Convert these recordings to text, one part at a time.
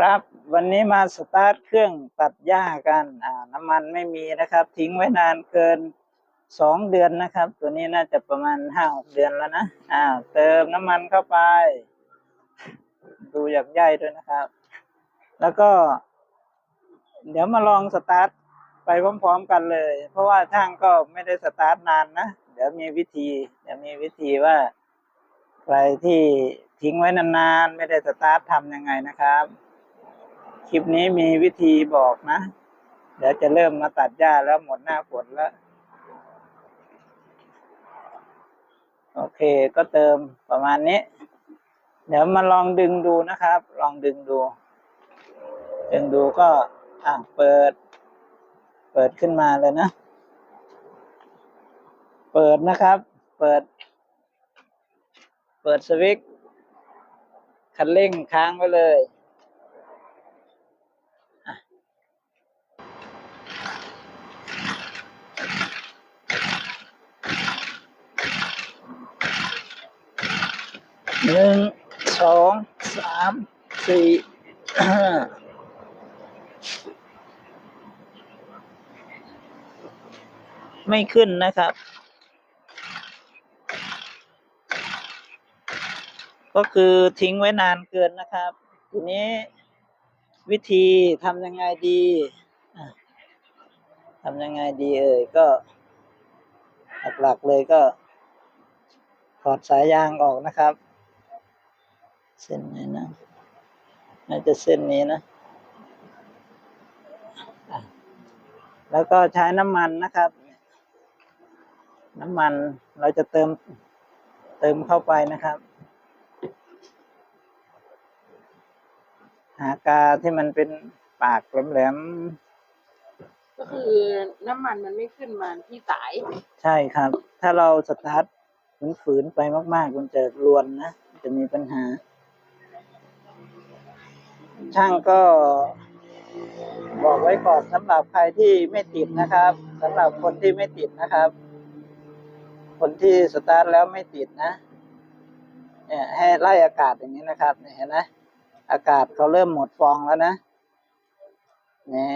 ครับวันนี้มาสตาร์ทเครื่องตัดหญ้ากันอ่าน้ำมันไม่มีนะครับ ทิ้งไว้นานเกินสองเดือนนะครับ ตัวนี้น่าจะประมาณห้าหกเดือนแล้วนะอ่าเติมน้ำมันเข้าไป ดูอยากใยด้วยนะครับ แล้วก็ เดี๋ยวมาลองสตาร์ทไปพร้อมๆกันเลย เพราะว่าช่างก็ไม่ได้สตาร์ทนานนะเดี๋ยวมีวิธี เดี๋ยวมีวิธีว่าใครที่ทิ้งไว้นานๆไม่ได้สตาร์ททำยังไงนะครับ คลิปนี้มีวิธีบอกนะ เดี๋ยวจะเริ่มมาตัดหญ้าแล้วหมดหน้าฝนแล้ว โอเคก็เติมประมาณนี้ เดี๋ยวมาลองดึงดูนะครับ ลองดึงดู ดึงดูก็อะเปิด เปิดขึ้นมาเลยนะ เปิดนะครับ เปิด เปิดสวิตช์คันเร่งค้างไว้เลย หนึ่งสองสามสี่ห้าไม่ขึ้นนะครับ ก็คือทิ้งไว้นานเกินนะครับ ทีนี้วิธีทำยังไงดีทำยังไงดีเอ่ยก็ หลักๆเลยก็ถอดสายยางออกนะครับ เส้นไหนนะน่าจะเส้นนี้นะอะแล้วก็ใช้น้ำมันนะครับ น้ำมันเราจะเติมเติมเข้าไปนะครับ หากาที่มันเป็นปากแหลมก็คือน้ำมันมันไม่ขึ้นมาที่สายๆใช่ครับ ถ้าเราสตาร์ทฝืนๆไปมาก ๆ มันจะรวนนะ จะมีปัญหา ช่างก็ บอกไว้ก่อนสำหรับใครที่ไม่ติดนะครับสำหรับคนที่ไม่ติดนะครับ คนที่สตาร์ทแล้วไม่ติดนะเนี่ยให้ไล่อากาศอย่างนี้นะครับเห็นไหมอากาศเขาเริ่มหมดฟองแล้วนะนี่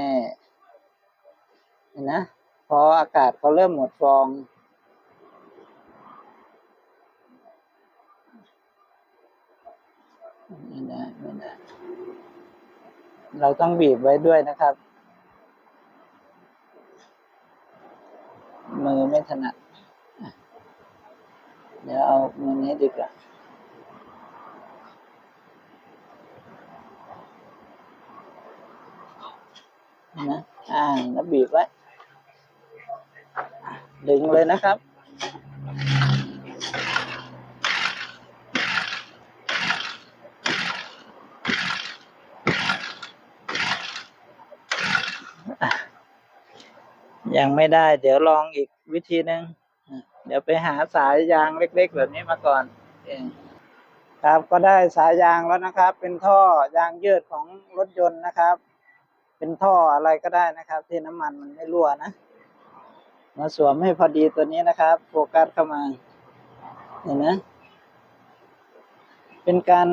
เห็นนะพออากาศเขาเริ่มหมดฟองไม่ได้ไม่ได้ เราต้องบีบไว้ด้วยนะครับ มือไม่ถนัด เดี๋ยวเอามือนี้ดีกว่านะ อ่าแล้วบีบไว้ ดึงเลยนะครับ ยังไม่ได้ เดี๋ยวลองอีกวิธีหนึ่งอะเดี๋ยวไปหาสายยางเล็ก ๆ แบบนี้มาก่อนเองครับก็ได้สายยางแล้วนะครับ เป็นท่อยางยืดของรถยนต์นะครับ เป็นท่ออะไรก็ได้นะครับ ที่น้ำมันมันไม่รั่วนะ มาสวมให้พอดีตัวนี้นะครับ โฟกัสเข้ามาเห็นไหมเป็นการ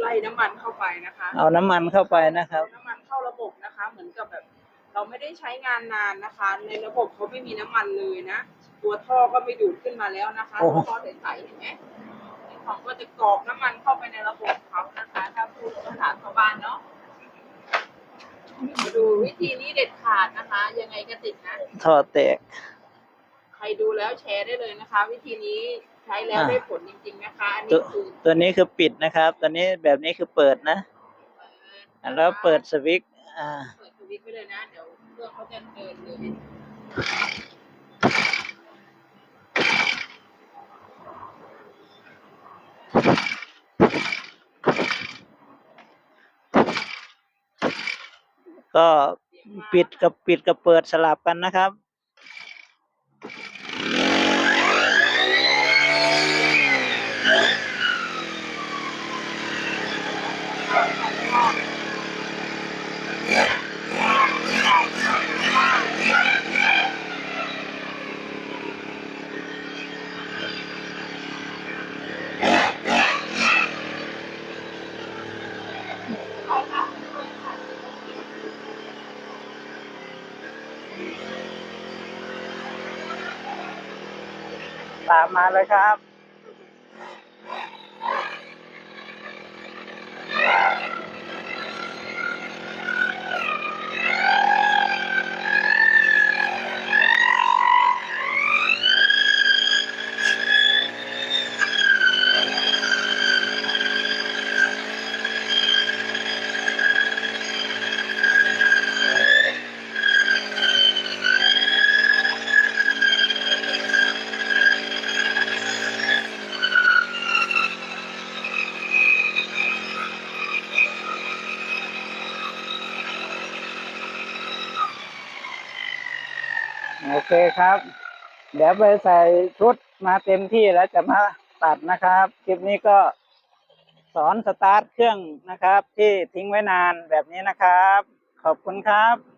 ไล่น้ำมันเข้าไปนะคะ เอาน้ำมันเข้าไปนะครับ น้ำมันเข้าระบบนะคะ เหมือนกับแบบ เราไม่ได้ใช้งานนานนะคะ ในระบบเขาไม่มีน้ำมันเลยนะ ตัวท่อก็ไม่ดูดขึ้นมาแล้วนะคะโอ้โหตัวท่อใสๆเห็นไหมของก็จะกรอกน้ำมันเข้าไปในระบบเขานะคะ ถ้าพูดภาษาชาวบ้านเนาะมาดูวิธีนี้เด็ดขาดนะคะ ยังไงก็ติดนะ ท่อแตก ใครดูแล้วแชร์ได้เลยนะคะ วิธีนี้ใช้แล้วอ่า ได้ผลจริง ๆนะคะ อันตันี้วคือตัวนี้คือปิดนะครับ ตัวนี้แบบนี้คือเปิดนะอะแล้วเปิดสวิตช์อ่า เปิดส วิตช์ไปเลยนะ เดี๋ยวเครื่องเขาจะเดินเลยก็ปิดกับปิดกับเปิดสลับกันนะครับเตามมาเลยครับ โอเคครับ เดี๋ยวไปใส่ชุดมาเต็มที่แล้วจะมาตัดนะครับ คลิปนี้ก็สอนสตาร์ทเครื่องนะครับ ที่ทิ้งไว้นานแบบนี้นะครับ ขอบคุณครับ